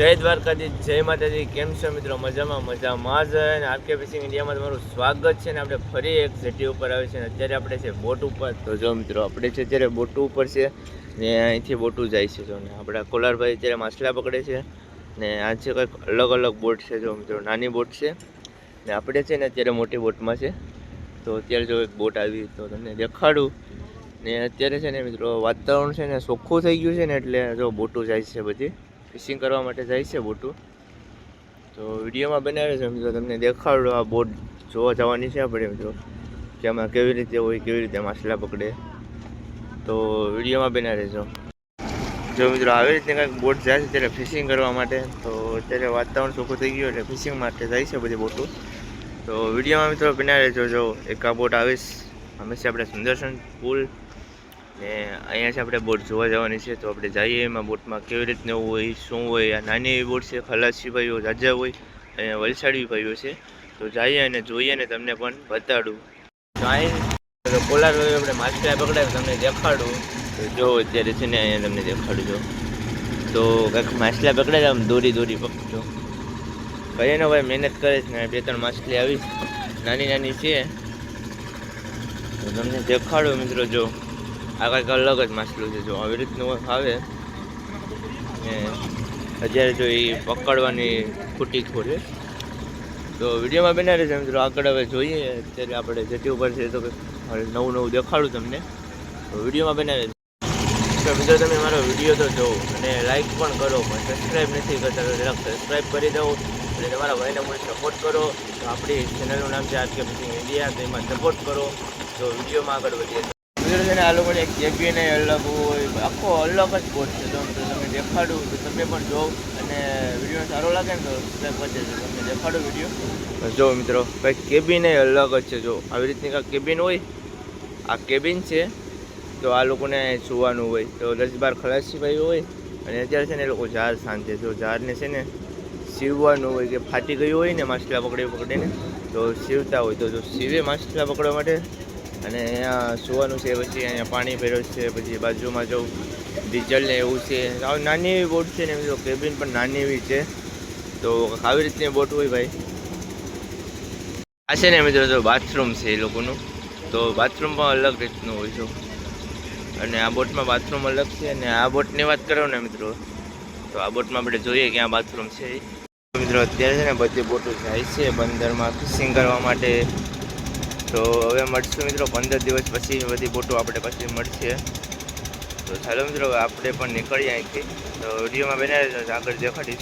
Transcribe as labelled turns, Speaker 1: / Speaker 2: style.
Speaker 1: જય દ્વારકાજી જય માતાજી, કેમ છો મિત્રો? મજામાં મજામાં જ અને આરકે ફિશિંગ ઇન્ડિયામાં તમારું સ્વાગત છે ને આપણે ફરી એક જેટી ઉપર આવે છે ને અત્યારે આપણે છે બોટ ઉપર. તો જો મિત્રો, આપણે છે અત્યારે બોટ ઉપર છે ને અહીંથી બોટું જાય છે જો ને. આપણા કોલારભાઈ અત્યારે માછલા પકડે છે ને આ છે કંઈક અલગ અલગ બોટ છે જો મિત્રો. નાની બોટ છે ને આપણે છે ને અત્યારે મોટી બોટમાં છે. તો અત્યારે જો એક બોટ આવી તો તમને દેખાડું. ને અત્યારે છે ને મિત્રો, વાતાવરણ છે ને ચોખ્ખું થઈ ગયું છે ને એટલે જો બોટું જાય છે બધી. ફિશિંગ કરવા માટે જાય છે બોટું. તો વિડીયોમાં બનાવે છે મિત્રો તમને દેખાડો આ બોટ જોવા જવાની છે આપણે મિત્રો કે આમાં કેવી રીતે હોય, કેવી રીતે માછલા પકડે. તો વિડીયોમાં બના રહેજો જો મિત્રો આવી રીતે કાંઈક બોટ જાય છે ત્યારે ફિશિંગ કરવા માટે, તો અત્યારે વાતાવરણ ચોખ્ખું થઈ ગયું એટલે ફિશિંગ માટે જાય છે બધી બોટો. તો વિડીયોમાં મિત્રો બના રહેજો જો એક આ બોટ આવીશ. હંમેશા આપણે સુંદરસન પુલ ને અહીંયા છે આપણે બોટ જોવા જવાની છે, તો આપણે જઈએ એમાં બોટમાં કેવી રીતનું હોય, શું હોય, આ નાની એવી બોટ છે, ખલાસી ભાઈઓ જાજા હોય અને વલસાડી ભાઈઓ છે. તો જઈએ અને જોઈએ ને તમને પણ બતાડું. તો કોલાર હોય આપણે માછલા પકડાય, તમને દેખાડું. તો જો અત્યારે છે ને અહીંયા તમને દેખાડું જો. તો કંઈક માછલા પકડાય, આમ દોરી દોરી પકડજો. ને ભાઈ મહેનત કરે છે ને બે ત્રણ માછલી આવી. નાની નાની છે. તો તમને દેખાડું મિત્રો જો. આ કંઈક અલગ જ માછલું છે. જો આવી રીતનું આવે ને અત્યારે જો એ પકડવાની ખૂટી ખોલે તો વિડીયોમાં બનાવી રહેશે મિત્રો. આગળ હવે જોઈએ. અત્યારે આપણે જેટી ઉપર છે તો નવું નવું દેખાડું તમને. તો વિડીયોમાં બનાવી તો મિત્રો તમે મારો વીડિયો તો જોવો અને લાઇક પણ કરો. પણ સબસ્ક્રાઈબ નથી કરતા તો જરાક સબસ્ક્રાઈબ કરી દો. અને તમારા ભાઈને મને સપોર્ટ કરો. તો આપણી ચેનલનું નામ છે આજ કે પછી ઇન્ડિયા તો એમાં સપોર્ટ કરો. તો વિડીયોમાં આગળ વધીએ. છે ને આ લોકોને કેબિન અલગ હોય, આખો અલગ જ કોટ છે. તો તમે દેખાડું, તો તમે પણ જોવ. અને વીડિયો સારો લાગે ને તો સબસ્ક્રાઈબ કરી દેજો. તમને દેખાડું વીડિયો. જો મિત્રો કંઈક કેબિન અલગ જ છે. જો, આવી રીતની કાંઈક કેબિન હોય? આ કેબિન છે. તો આ લોકોને સુવાનું હોય. તો દસ બાર ખલાસી ભાઈ હોય. અને અત્યારે છે ને એ લોકો ઝાર સાંજે જો ઝારને છે ને સીવવાનું હોય કે ફાટી ગયું હોય ને માછલા પકડી પકડીને, તો સીવતા હોય. તો જો સીવે માછલા પકડવા માટે અને અહીંયા સુવાનું છે, પછી અહીંયા પાણી ભર્યું છે, પછી બાજુમાં જો ડીઝલ ને એવું છે. નાની એવી બોટ છે ને મિત્રો કેબિન પણ નાની એવી છે. તો આવી રીતની બોટ હોય ભાઈ. આ છે ને મિત્રો તો બાથરૂમ છે એ લોકોનું. તો બાથરૂમ પણ અલગ રીતનું હોય છે. અને આ બોટમાં બાથરૂમ અલગ છે અને આ બોટની વાત કરો ને મિત્રો. તો આ બોટમાં આપણે જોઈએ કે આ બાથરૂમ છે. મિત્રો, અત્યારે છે ને બધી બોટો જાય છે બંદરમાં ફિશિંગ કરવા માટે. તો હવે મળશું મિત્રો પંદર દિવસ પછી બધી બોટો આપણે પછી મળશે. તો ચાલો મિત્રો, આપણે પણ નીકળીએ અહીંથી. તો વિડીયોમાં બનાવી આગળ દેખાડીશ.